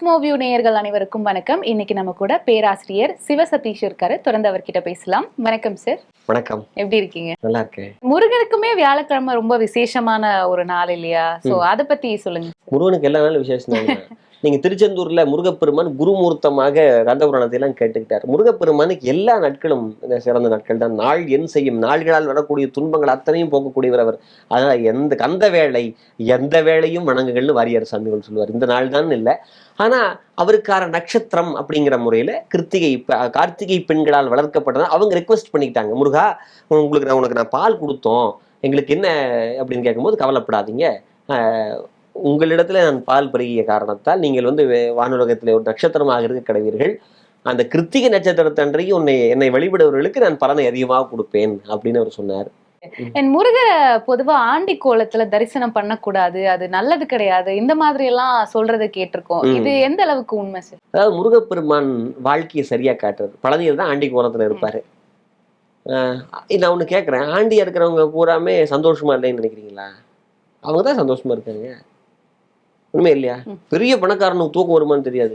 Cosmo view நேயர்கள் அனைவருக்கும் வணக்கம். இன்னைக்கு நம்ம கூட பேராசிரியர் சிவசதீஷ் இருக்காரு தொடர்ந்து அவர்கிட்ட பேசலாம். வணக்கம் சார் வணக்கம். எப்படி இருக்கீங்க? நல்லா இருக்கேன். முருகனுக்குமே வியாழக்கிழமை ரொம்ப விசேஷமான ஒரு நாள் இல்லையா? சோ அத பத்தி சொல்லுங்க. முருகனுக்கு எல்லா நாளும் விசேஷம் நீங்க திருச்செந்தூர்ல முருகப்பெருமான் குருமூர்த்தமாக கந்தபுராணத்தை எல்லாம் கேட்டுக்கிட்டார். முருகப்பெருமானுக்கு எல்லா நாட்களும் சிறந்த நாட்கள் தான். நாள் என் செய்யும்? நாள்களால் வரக்கூடிய துன்பங்கள் அத்தனையும் போக்கக்கூடியவர் அவர். அதனால எந்த கந்த வேளை எந்த வேளையும் வணங்குகள்னு வாரியார் சாமிகள் சொல்லுவார். இந்த நாள் தான் இல்லை. ஆனா அவருக்கான நட்சத்திரம் அப்படிங்கிற முறையில கிருத்திகை கார்த்திகை பெண்களால் வளர்க்கப்பட்டதான் அவங்க ரெக்வஸ்ட் பண்ணிக்கிட்டாங்க. முருகா உங்களுக்கு நான் உனக்கு நான் பால் கொடுத்தோம். எங்களுக்கு என்ன? அப்படின்னு கேட்கும்போது கவலைப்படாதீங்க. உங்களிடத்துல நான் பால் பருகிய காரணத்தால் நீங்கள் வந்து வானுலகத்தில் ஒரு நட்சத்திரமாக இருக்க கிடைவீர்கள். அந்த கிருத்திகை நட்சத்திரத்தன்றைக்கு உன்னை என்னை வழிபடுவர்களுக்கு நான் பலனை அதிகமாக கொடுப்பேன் அப்படின்னு அவர் சொன்னார். என் முருகரை பொதுவா ஆண்டி கோலத்துல தரிசனம் பண்ணக்கூடாது அது நல்லது கிடையாது இந்த மாதிரி எல்லாம் சொல்றதை கேட்டிருக்கோம். இது எந்த அளவுக்கு உண்மை சார்? அதாவது முருகப்பெருமான் வாழ்க்கையை சரியா காட்டுறது. பழனியில் தான் ஆண்டி கோலத்துல இருப்பாரு. ஆஹ், நான் ஒண்ணு கேட்குறேன் ஆண்டியா இருக்கிறவங்க பூராமே சந்தோஷமா இல்லைன்னு நினைக்கிறீங்களா? அவங்க தான் சந்தோஷமா இருக்காங்க. உண்மை இல்லையா. பெரிய பணக்காரனுக்கு தூக்கம் வருமான்னு தெரியாது.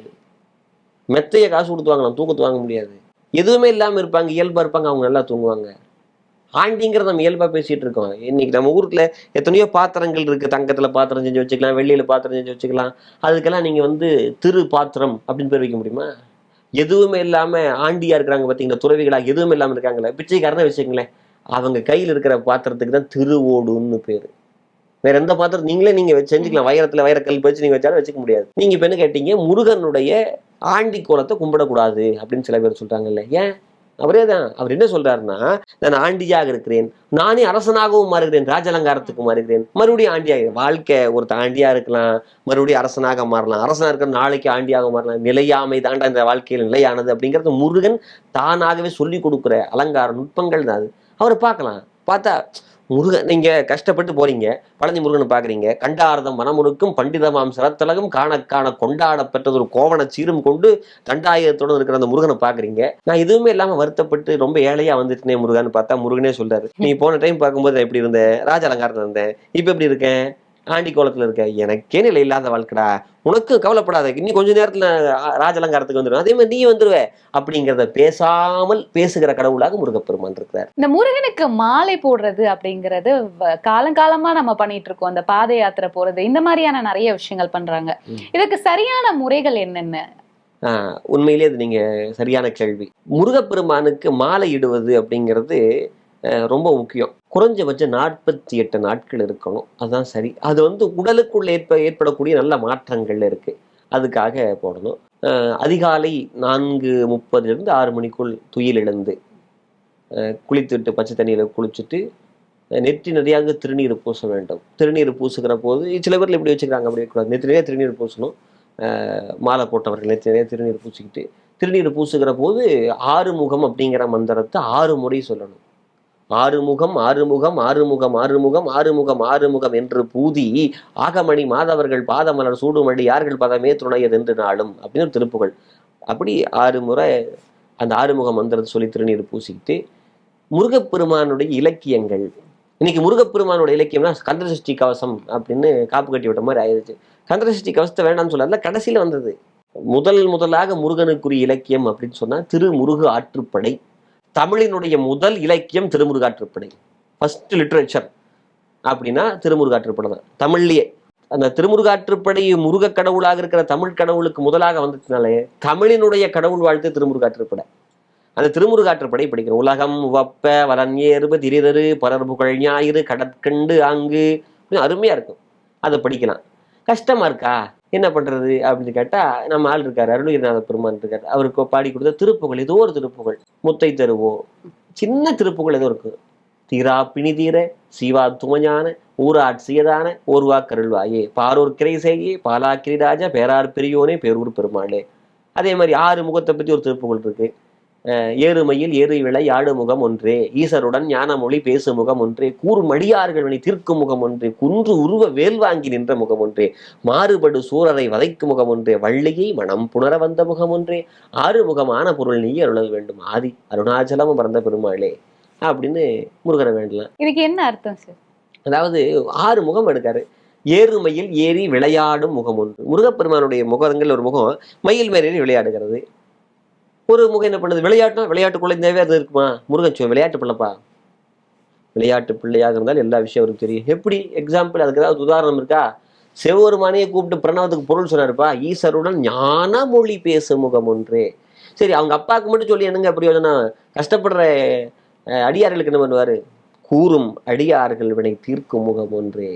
மெத்தைய காசு கொடுத்து வாங்கலாம் தூக்கத்தை வாங்க முடியாது. எதுவுமே இல்லாம இருப்பாங்க இயல்பா இருப்பாங்க அவங்க நல்லா தூங்குவாங்க. ஆண்டிங்கிறத நம்ம இயல்பா பேசிட்டு இருக்கோம். இன்னைக்கு நம்ம ஊருக்குள்ள எத்தனையோ பாத்திரங்கள் இருக்கு. தங்கத்துல பாத்திரம் செஞ்சு வச்சுக்கலாம் வெள்ளியில பாத்திரம் செஞ்சு வச்சுக்கலாம். அதுக்கெல்லாம் நீங்க வந்து திரு பாத்திரம் அப்படின்னு பேர் வைக்க முடியுமா? எதுவுமே இல்லாம ஆண்டியா இருக்கிறாங்க பாத்தீங்களா? துறவிகளா எதுவுமே இல்லாம இருக்காங்களே? பிச்சைக்காரனை வச்சுக்கங்களேன். அவங்க கையில் இருக்கிற பாத்திரத்துக்கு தான் திருவோடுன்னு பேரு. வேற எந்த பாத்திரம் நீங்களே நீங்க வச்சு செஞ்சுக்கலாம். வைரத்துல வைரக்கல் வச்சு நீங்க வச்சாலும் வச்சுக்க முடியாது. நீங்க இப்ப என்ன கேட்டீங்க? முருகனுடைய ஆண்டி கோலத்தை கும்பிடக்கூடாது அப்படின்னு சில பேர் சொல்றாங்கல்ல. ஏன்? அவரே தான். அவர் என்ன சொல்றாருன்னா நான் ஆண்டியாக இருக்கிறேன். நானே அரசனாகவும் மாறுகிறேன். ராஜலங்காரத்துக்கு மாறுகிறேன். மறுபடியும் ஆண்டியாக வாழ்க்கை ஒருத்த ஆண்டியா இருக்கலாம். மறுபடியும் அரசனாக மாறலாம். அரசனா இருக்கிற நாளைக்கு ஆண்டியாக மாறலாம். நிலையாமை தாண்டா இந்த வாழ்க்கையில் நிலையானது அப்படிங்கிறது முருகன் தானாகவே சொல்லி கொடுக்குற அலங்கார நுட்பங்கள் தான் அது. அவரை பார்க்கலாம். பார்த்தா முருகன் நீங்க கஷ்டப்பட்டு போறீங்க. பழனி முருகனை பாக்குறீங்க கண்டாரதம் மனமுழுக்கும் பண்டிதமாம் சிரத்தலகம் காண காண கொண்டாட பெற்றது ஒரு கோவண சீரும் கொண்டு தண்டாயுதத்துடன் இருக்கிற அந்த முருகனை பாக்குறீங்க நான் எதுவுமே இல்லாம வருத்தப்பட்டு ரொம்ப ஏழையா வந்துட்டேனே முருகன் பார்த்தா முருகனே சொல்றாரு. நீ போன டைம் பார்க்கும்போது எப்படி இருந்த ராஜ அலங்காரத்துல இருந்தேன். இப்ப எப்படி இருக்கேன்? ஆண்டி கோலத்துல இருக்க எனக்கே நிலை இல்லாத வாழ்க்கடா. உனக்கு கவலைப்படாத. இன்னும் கொஞ்ச நேரத்துல அ- ராஜ அலங்காரத்துக்கு வந்துடும் அதே மாதிரி நீ வந்துருவ. அப்படிங்கிறத பேசாமல் பேசுகிற கடவுளாக முருகப்பெருமான் இருக்கிறார். இந்த முருகனுக்கு மாலை போடுறது அப்படிங்கறது வ- காலங்காலமா நம்ம பண்ணிட்டு இருக்கோம். அந்த பாத யாத்திரை போறது இந்த மாதிரியான நிறைய விஷயங்கள் பண்றாங்க. இதுக்கு சரியான முறைகள் என்னென்ன? உண்மையிலே அது நீங்க சரியான கேள்வி. முருகப்பெருமானுக்கு மாலை இடுவது அப்படிங்கிறது ரொம்ப முக்கியம். குறைஞ்சபட்சம் நாற்பத்தி எட்டு நாட்கள் இருக்கணும். அதுதான் சரி. அது வந்து உடலுக்குள் ஏற்ப ஏற்படக்கூடிய நல்ல மாற்றங்கள் இருக்கு. அதுக்காக போடணும். அதிகாலை நான்கு முப்பதுலேருந்து ஆறு மணிக்குள் துயில் எழுந்து குளித்துட்டு பச்சை தண்ணியில் குளிச்சுட்டு நெற்றி நிறையாக திருநீர் பூச வேண்டும். திருநீர் பூசுகிற போது சில பேர்ல இப்படி வச்சுக்கிறாங்க அப்படி கூடாது நெற்றி நிறைய திருநீர் பூசணும். மாலை போட்டவர்கள் நெற்றி நிறைய திருநீர் பூசிக்கிட்டு திருநீர் பூசுகிற போது ஆறுமுகம் அப்படிங்கிற மந்திரத்தை ஆறு முறை சொல்லணும். ஆறுமுகம் ஆறுமுகம் ஆறுமுகம் ஆறுமுகம் ஆறுமுகம் ஆறுமுகம் என்று பூதி ஆகமணி மாதவர்கள் பாதமலர் சூடுமடி யார்கள் பதமே துணையது என்று நாளும் அப்படின்னு திருப்புகள் அப்படி ஆறு முறை அந்த ஆறுமுகம் மந்திரத்தை சொல்லி திருநீர் பூசிக்கிட்டு முருகப்பெருமானுடைய இலக்கியங்கள். இன்னைக்கு முருகப்பெருமானோட இலக்கியம்னா கந்தசஷ்டி கவசம் அப்படின்னு காப்பு கட்டி விட்ட மாதிரி ஆயிடுச்சு கந்தசஷ்டி கவசத்தை வேண்டாம்னு சொல்லாத கடைசியில வந்தது. முதல் முதலாக முருகனுக்குரிய இலக்கியம் அப்படின்னு சொன்னா திருமுருகு ஆற்றுப்படை. தமிழினுடைய முதல் இலக்கியம் திருமுருகாற்றுப்படை ஃபர்ஸ்ட் லிட்ரேச்சர் அப்படின்னா திருமுருகாற்றுப்படை தான். தமிழ்லயே. அந்த திருமுருகாற்றுப்படை முருக கடவுளாக இருக்கிற தமிழ் கடவுளுக்கு முதலாக வந்துச்சுனாலே தமிழினுடைய கடவுள் வாழ்த்து திருமுருகாற்றுப்படை அந்த திருமுருகாற்றுப்படை படிக்கிறோம். உலகம் வப்ப வலன் திரிதரு பலர் புகழ் ஞாயிறு கடற்கண்டு ஆங்கு. அப்படின்னு அருமையாக இருக்கும். அதை படிக்கலாம். கஷ்டமா இருக்கா? என்ன பண்றது அப்படின்னு கேட்டா நம்ம ஆள் இருக்காரு அருணகிரிநாத பெருமான் இருக்காரு. அவருக்கு பாடி கொடுத்த திருப்புகள் ஏதோ ஒரு திருப்புகள். முத்தை தருவோ. சின்ன திருப்புகள் ஏதோ இருக்கு. தீரா பிணி தீர சீவா துமஞான ஊராட்சியதான ஓர்வா கருள்வாயே. பாரூர் கிரை செய்யே பாலாக்கிரிராஜா பேரார் பெரியோனே பேரூர் பெருமாளே. அதே மாதிரி ஆறு முகத்தை பத்தி ஒரு திருப்புகள் இருக்கு. ஏறுமையில் ஏறு விளை யாடு முகம் ஒன்றே. ஈசருடன் ஞானமொழி பேசு முகம் ஒன்றே. கூர்மடியார்கள் வழி தீர்க்கும் முகம் ஒன்றே. குன்று உருவ வேல் வாங்கி நின்ற முகம் ஒன்றே. மாறுபடு சூரரை வதைக்கும் முகம் ஒன்றே. வள்ளியை மனம் புணர வந்த முகம் ஒன்றே. ஆறு முகமான பொருள் நீ அருள வேண்டும். ஆதி அருணாச்சலம் பிறந்த பெருமாளே. அப்படின்னு முருகனை வேண்டலாம். இதுக்கு என்ன அர்த்தம் சார்? அதாவது ஆறு முகம் எடுக்காரு. ஏறுமையில் ஏறி விளையாடும் முகம் ஒன்று. முருகப்பெருமானுடைய முகங்கள் ஒரு முகம் மயில் மேல் ஏறி விளையாடுகிறது. ஒரு முகம் என்ன பண்ணுது? விளையாட்டுனா விளையாட்டுக்குள்ள இந்த அது இருக்குமா? முருகன் சொல் விளையாட்டு பிள்ளைப்பா விளையாட்டு பிள்ளையாக இருந்தால் எல்லா விஷயம் அவருக்கு தெரியும். எப்படி? எக்ஸாம்பிள் அதுக்கு ஏதாவது உதாரணம் இருக்கா? சிவபெருமானையே கூப்பிட்டு பிரணவத்துக்கு பொருள் சொன்னாருப்பா. ஈஸ்வருடன் ஞான மொழி பேசும் முகம் ஒன்றே. சரி அவங்க அப்பாவுக்கு மட்டும் சொல்லி என்னங்க பிரயோஜனம் கஷ்டப்படுற அஹ், அடியார்களுக்கு என்ன பண்ணுவாரு? கூறும் அடியார்கள் வினை தீர்க்கும் முகம் ஒன்றே.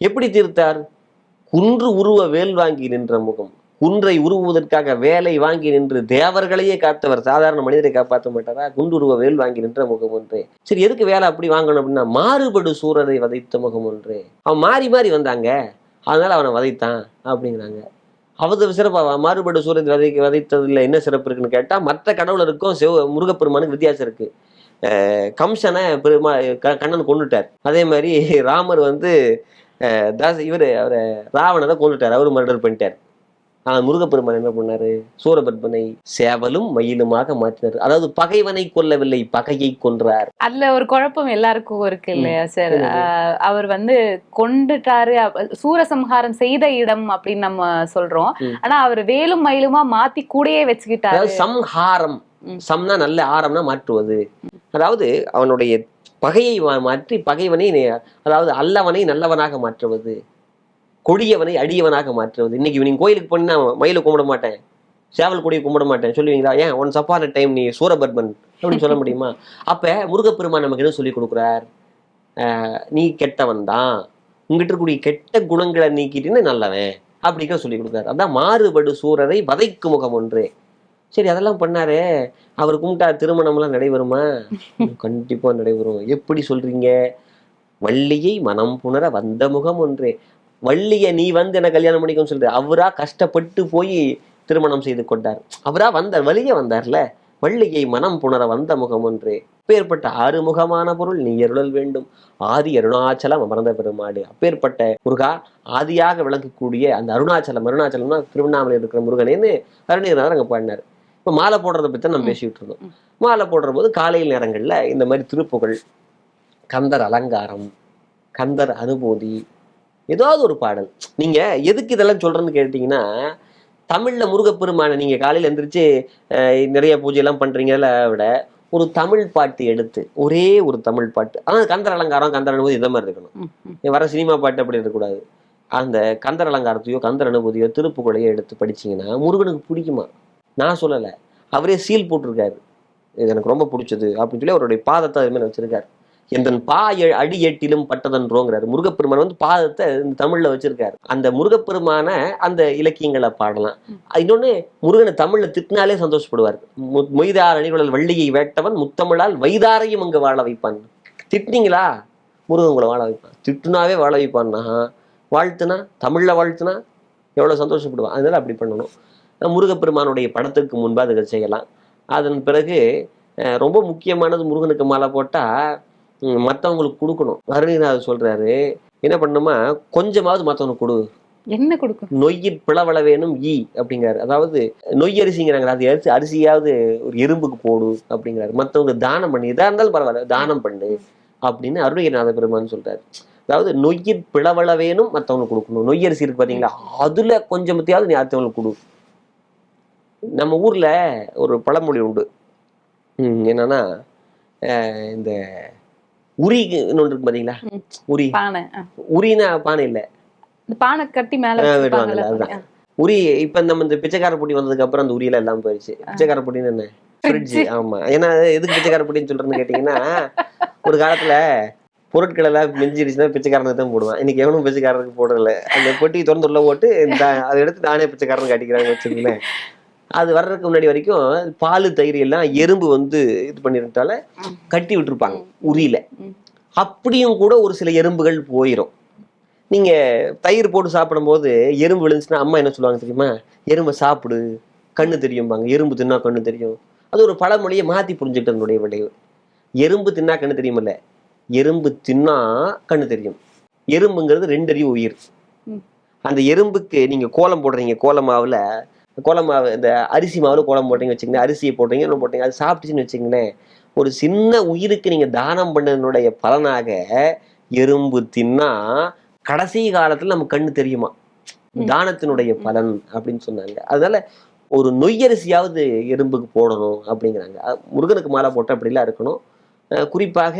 எப்படி தீர்த்தார்? குன்று உருவ வேல் வாங்கி நின்ற முகம். குன்றை உருவுவதற்காக வேலை வாங்கி நின்று தேவர்களையே காத்தவர் சாதாரண மனிதரை காப்பாற்ற மாட்டாரா? குண்டுருவ வேல் வாங்கி நின்ற முகம் ஒன்று. சரி எதுக்கு வேலை அப்படி வாங்கணும் அப்படின்னா மாறுபடு சூரரை வதைத்த முகம் ஒன்று. அவன் மாறி மாறி வந்தாங்க. அதனால அவனை வதைத்தான் அப்படிங்கிறாங்க. அவது சிறப்பா மாறுபடு சூரரை வதை வதைத்ததுல என்ன சிறப்பு இருக்குன்னு கேட்டா மற்ற கடவுளருக்கும் சிவ முருகப்பெருமானுக்கு வித்தியாசம் இருக்கு. கம்சனை பெருமா க- கண்ணன் கொண்டுட்டார் அதே மாதிரி ராமர் வந்து அஹ் தாஸ் இவர் அவரை ராவணனை கொண்டுட்டார் அவரு மர்டர் பண்ணிட்டார். ஆனா முருகப்பெருமான் என்ன பண்ணாரு? சூரபத்மனை சேவலும் மயிலுமாக மாற்றினார். அதாவது பகைவனை கொல்லவில்லை பகையை கொன்றார். அதுல ஒரு குழப்பம் எல்லாருக்கும் இருக்கு இல்லையா சார்? அவர் வந்து கொண்டுட்டாரு சூரசம்ஹாரம் செய்த இடம் அப்படின்னு நம்ம சொல்றோம். ஆனா அவர் வேலும் மயிலுமா மாத்தி கூடயே வச்சுக்கிட்டாரு. சம்ஹாரம். சம்னா நல்ல ஆரம்னா மாற்றுவது. அதாவது அவனுடைய பகையை மாற்றி பகைவனை அதாவது அல்லவனை நல்லவனாக மாற்றுவது. கொடியவனை அடியவனாக மாற்றுவது. இன்னைக்கு நீங்க கோயிலுக்கு போனீங்கன்னா மயிலை கும்பிட மாட்டேன். சேவல் கொடியை கும்பிட மாட்டேன். சொல்லுவீங்களா? ஏன்? ஒன் சப்பான டைம் நீ சூரபர்மன் அப்படின்னு சொல்ல முடியுமா? அப்ப முருகப்பெருமான் நமக்கு என்ன சொல்லி கொடுக்குறார்? ஆஹ் நீ கெட்டவன் தான். உங்ககிட்ட இருக்கக்கூடிய கெட்ட குணங்களை நீக்கிட்டீங்கன்னா நல்லவன் அப்படிங்கிற சொல்லி கொடுக்குறாரு. அதான் மாறுபடு சூரரை வதைக்கு முகம் ஒன்று. சரி அதெல்லாம் பண்ணாரே. அவர் கும்பிட்டா திருமணம்லாம் நடைபெறுமா? கண்டிப்பா நடைபெறும். எப்படி சொல்றீங்க? வள்ளியை மனம் புணர வந்த முகம் ஒன்றே. வள்ளிய நீ வந்து என்ன கல்யாணம் பண்ணிக்கணும்னு சொல்லிட்டு அவரா கஷ்டப்பட்டு போய் திருமணம் செய்து கொண்டார். அவரா வந்தார் வழிய வந்தார்ல? வள்ளியை மனம் புணர வந்த முகம் ஒன்றே. அப்பேற்பட்ட ஆறுமுகமான பொருள் நீ அருளல் வேண்டும். ஆதி அருணாச்சலம் அமர்ந்த பெருமாடு அப்பேற்பட்ட முருகா ஆதியாக விளங்கக்கூடிய அந்த அருணாச்சலம் அருணாச்சலம்னா திருவண்ணாமலை இருக்கிற முருகனேன்னு அருணகிரிநாதர் அங்க பாடினார். இப்போ மாலை போடுறத பத்தி நம்ம ம். பேசிட்டு இருந்தோம். மாலை போடுற போது காலையில் நேரங்கள்ல இந்த மாதிரி திருப்புகழ் கந்தர் அலங்காரம் கந்தர் அனுபூதி ஏதாவது ஒரு பாடல். நீங்க எதுக்கு இதெல்லாம் சொல்றேன்னு கேட்டீங்கன்னா தமிழ்ல முருகப்பெருமானை நீங்க காலையில எந்திரிச்சு நிறைய பூஜை எல்லாம் பண்றீங்கல்ல விட ஒரு தமிழ் பாட்டு எடுத்து ஒரே ஒரு தமிழ் பாட்டு. ஆனா கந்தர் அலங்காரம் கந்தர் அனுபூதி இந்த மாதிரி இருக்கணும். வர சினிமா பாட்டு அப்படி இருக்கக்கூடாது. அந்த கந்தர் அலங்காரத்தையோ கந்தர் அனுபூதியோ திருப்புகழையோ எடுத்து படிச்சீங்கன்னா முருகனுக்கு பிடிக்குமா? நான் சொல்லலை. அவரே சீல் போட்டிருக்காரு. இது எனக்கு ரொம்ப பிடிச்சது அப்படின்னு சொல்லி அவருடைய பாதத்தை அது மாதிரி வச்சிருக்காரு. எந்தன் பா எ- அடி எட்டிலும் பட்டதன்றோங்கிறாரு. முருகப்பெருமான் வந்து பாதத்தை இந்த தமிழ்ல வச்சிருக்காரு. அந்த முருகப்பெருமான அந்த இலக்கியங்களை பாடலாம். இன்னொன்னு முருகனை தமிழ்ல திட்டினாலே சந்தோஷப்படுவார். மொய்தார் அணிகுழல் வள்ளியை வேட்டவன் முத்தமிழால் வைதாரையும் அங்கு வாழ வைப்பான். திட்டினீங்களா? முருகன் உங்களை வாழ வைப்பான். திட்டுனாவே வாழ வைப்பான்னா வாழ்த்துனா தமிழ்ல வாழ்த்துனா எவ்வளவு சந்தோஷப்படுவான். அதனால அப்படி பண்ணணும். முருகப்பெருமானுடைய படத்துக்கு முன்பு அதை செய்யலாம். அதன் பிறகு ரொம்ப முக்கியமானது முருகனுக்கு மாலை போட்டா ம், மத்தவங்களுக்கு கொடுக்கணும். அருணிநாதர் சொல்றாரு. என்ன பண்ணணுமா? கொஞ்சமாவது மத்தவனுக்கு கொடு. என்ன கொடுக்கும் நொய்யிற் பிளவள வேணும் ஈ அப்படிங்கிறாரு. அதாவது நொய் அரிசிங்கிறாங்க. அது அரிசி அரிசியாவது ஒரு எறும்புக்கு போடு அப்படிங்கிறாரு. மத்தவங்க தானம் பண்ணு. எதா இருந்தாலும் பரவாயில்ல. தானம் பண்ணு அப்படின்னு அருணகிரிநாத பெருமான் சொல்றாரு. அதாவது நொய்யிற் பிளவள வேணும் மத்தவங்களுக்கு கொடுக்கணும். நொய் அரிசி இருக்கு பாத்தீங்களா? அதுல கொஞ்சமத்தையாவது நீ அடுத்தவங்களுக்கு கொடு. நம்ம ஊர்ல ஒரு பழமொழி உண்டு. என்னன்னா இந்த உரி ஒன்று இருக்கு பாத்தீங்களா. உரி. பானை. உரினா பானை இல்ல. பானை கட்டி மேல விடுவாங்கல்ல, அதுதான். உரி இப்ப நம்ம இந்த பிச்சைக்கார பொடி வந்ததுக்கு அப்புறம் அந்த உரியெல்லாம் எல்லாம் போயிடுச்சு பிச்சைக்கார பொடின்னு என்ன? ஃப்ரிட்ஜ். ஆமா. ஏன்னா எதுக்கு பிச்சைக்கார பொடின்னு சொல்றேன்னு கேட்டீங்கன்னா ஒரு காலத்துல பொருட்கள் எல்லாம் மிஞ்சிருச்சுன்னா பிச்சைக்காரனுக்கு தான் போடுவான். இன்னைக்கு எவனும் பிச்சைக்காரனுக்கு போடல அந்த பொட்டி திறந்து உள்ள போட்டு இந்த அதை எடுத்து நானே பிச்சைக்காரன் காட்டிக்கிறாங்க வச்சுக்கோங்களேன். அது வர்றதுக்கு முன்னாடி வரைக்கும் பால் தயிர் எல்லாம் எறும்பு வந்து இது பண்ணிருந்தால கட்டி விட்டுருப்பாங்க உரியில. அப்படியும் கூட ஒரு சில எறும்புகள் போயிடும் நீங்க தயிர் போட்டு சாப்பிடும்போது எறும்பு விழுந்துச்சுன்னா அம்மா என்ன சொல்லுவாங்க தெரியுமா? எறும்பை சாப்பிடு கண்ணு தெரியும்பாங்க. எறும்பு தின்னா கண்ணு தெரியும். அது ஒரு பழமொழியை மாத்தி புரிஞ்சுக்கிட்டதனுடைய விளைவு. எறும்பு தின்னா கண்ணு தெரியுமில்ல. எறும்பு தின்னா கண்ணு தெரியும். எறும்புங்கிறது ரெண்டு அறிவு உயிர். அந்த எறும்புக்கு நீங்க கோலம் போடுறீங்க கோல மாவுல கோல மாவு இந்த அரிசி மாவுல கோலம் போடுறீங்க வச்சுக்கோங்க அரிசியை போடுறீங்க என்ன போட்டீங்க அது சாப்பிட்டுச்சுன்னு வச்சுங்களேன் ஒரு சின்ன உயிருக்கு நீங்க தானம் பண்ணதனுடைய பலனாக எறும்பு தின்னா கடைசி காலத்துல நம்ம கண்ணு தெரியுமா. தானத்தினுடைய பலன் அப்படின்னு சொன்னாங்க. அதனால ஒரு நொய்யரிசியாவது எறும்புக்கு போடணும் அப்படிங்கிறாங்க. முருகனுக்கு மாலை போட்டு அப்படிலாம் இருக்கணும். குறிப்பாக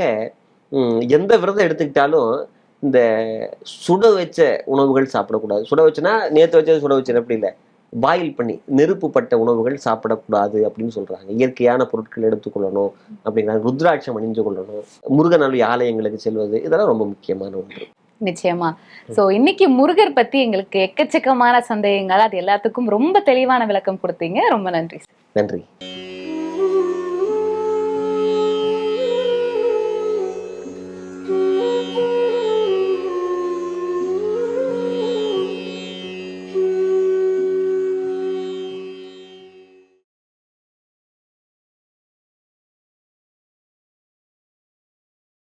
எந்த விரதம் எடுத்துக்கிட்டாலும் இந்த சுட வச்ச உணவுகள் சாப்பிடக்கூடாது. சுட வச்சுனா நேற்று வச்சது சுட வச்சது அப்படி இல்லை. பாயில் பண்ணி நெருப்புப்பட்ட உணவுகள் சாப்பிடக்கூடாது அப்படின்னு சொல்றாங்க. இயற்கையான பொருட்கள் எடுத்துக்கொள்ளணும் அப்படிங்கிறாங்க. ருத்ராட்சம் அணிஞ்சு கொள்ளணும். முருகனுடைய ஆலயங்களுக்கு செல்வது இதெல்லாம் ரொம்ப முக்கியமான ஒன்று. நிச்சயமா. சோ இன்னைக்கு முருகர் பத்தி எங்களுக்கு எக்கச்சக்கமான சந்தேகங்கள். அது எல்லாத்துக்கும் ரொம்ப தெளிவான விளக்கம் கொடுத்தீங்க. ரொம்ப நன்றி. நன்றி.